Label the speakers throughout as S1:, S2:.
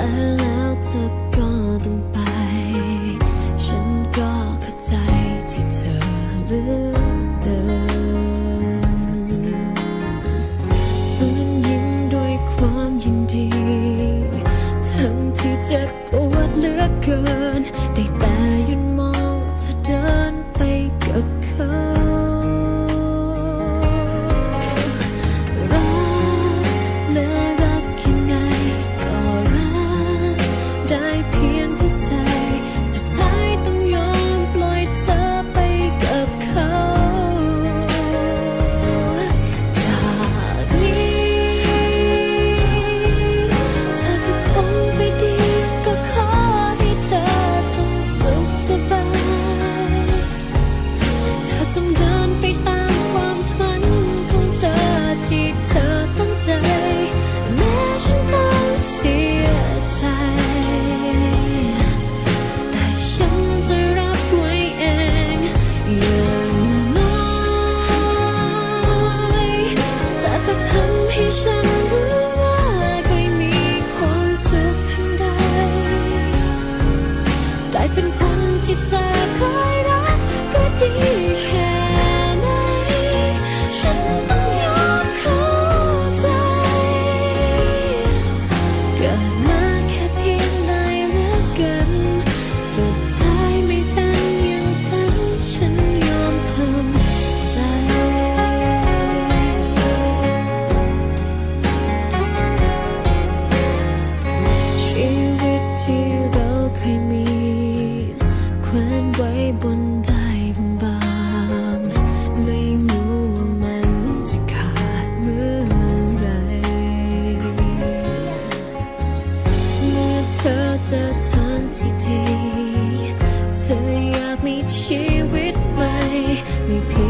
S1: แต่แล้วเธอก็ต้องไป ฉันก็เข้าใจที่เธอเลือกเดินฟื้นยิ้มด้วยความยินดี ทั้งที่เจ็บปวดเลือเกิน ได้แต่ยืน 代表。you time. ที่ดี เธออยากมีชีวิตใหม่ไม่เพียง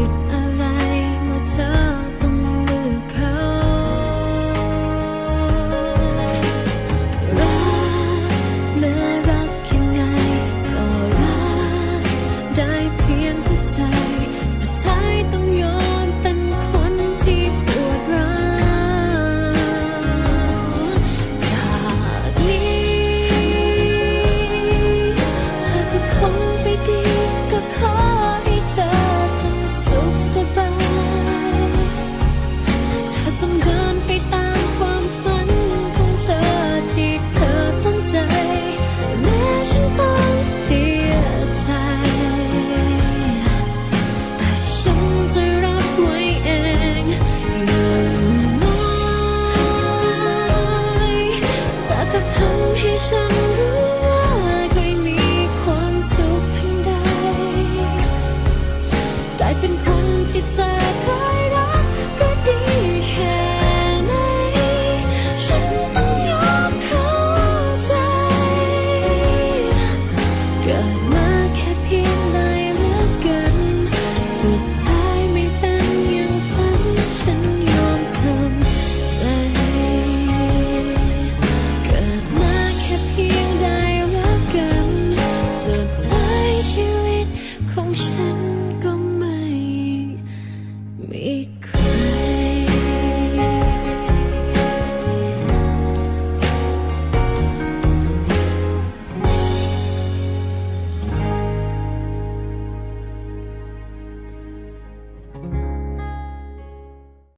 S1: เ no.